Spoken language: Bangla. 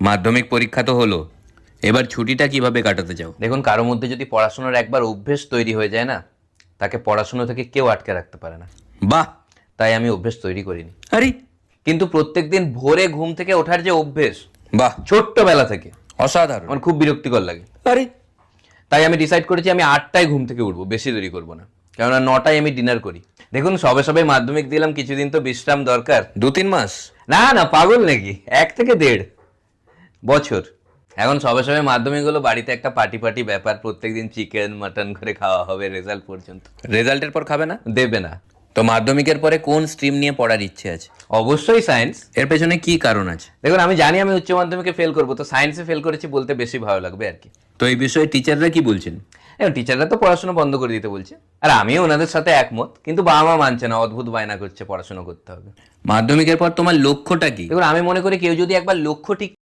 মাধ্যমিক পরীক্ষা তো হলো। এবার ছুটিটা কীভাবে কাটাতে চাও দেখুন কারোর মধ্যে যদি পড়াশোনার একবার অভ্যেস তৈরি হয়ে যায় না তাকে পড়াশোনা থেকে কেউ আটকে রাখতে পারে না। বাহ! তাই আমি অভ্যেস তৈরি করিনি। আরে! কিন্তু প্রত্যেকদিন ভোরে ঘুম থেকে ওঠার যে অভ্যেস বাহ! ছোট্টবেলা থেকে অসাধারণ। আমার খুব বিরক্তিকর লাগে। আরে! তাই আমি ডিসাইড করেছি আমি আটটায় ঘুম থেকে উঠবো বেশি দেরি করব না। কেননা নটায় আমি ডিনার করি। দেখুন সবে সবে মাধ্যমিক দিলাম কিছুদিন তো বিশ্রাম দরকার। দু তিন মাস? না না পাগল নাকি? এক থেকে দেড়। বছর। এখন সবে সবে মাধ্যমিক হলো বাড়িতে একটা পার্টি পার্টি ব্যাপার প্রত্যেকদিন চিকেন মাটন করে খাওয়া হবে রেজাল্ট পর্যন্ত। রেজাল্টের পর খাবে না? দেবে না। তো মাধ্যমিকের পরে কোন স্ট্রিম নিয়ে পড়ার ইচ্ছে আছে? অবশ্যই সায়েন্স এর পেছনে কি কারণ আছে? দেখুন আমি জানি আমি উচ্চ মাধ্যমিকে ফেল করব তো সায়েন্সে ফেল করেছি বলতে বেশি ভালো লাগবে আর কি। তো এই বিষয়ে টিচাররা কি বলছেন? এখন টিচাররা তো পড়াশোনা বন্ধ করে দিতে বলছে। আর আমিও ওনাদের সাথে একমত কিন্তু বাবা মা মানছে না অদ্ভুত বায়না করছে পড়াশোনা করতে হবে। মাধ্যমিকের পর তোমার লক্ষ্যটা কি? দেখুন আমি মনে করি কেউ যদি একবার লক্ষ্য ঠিক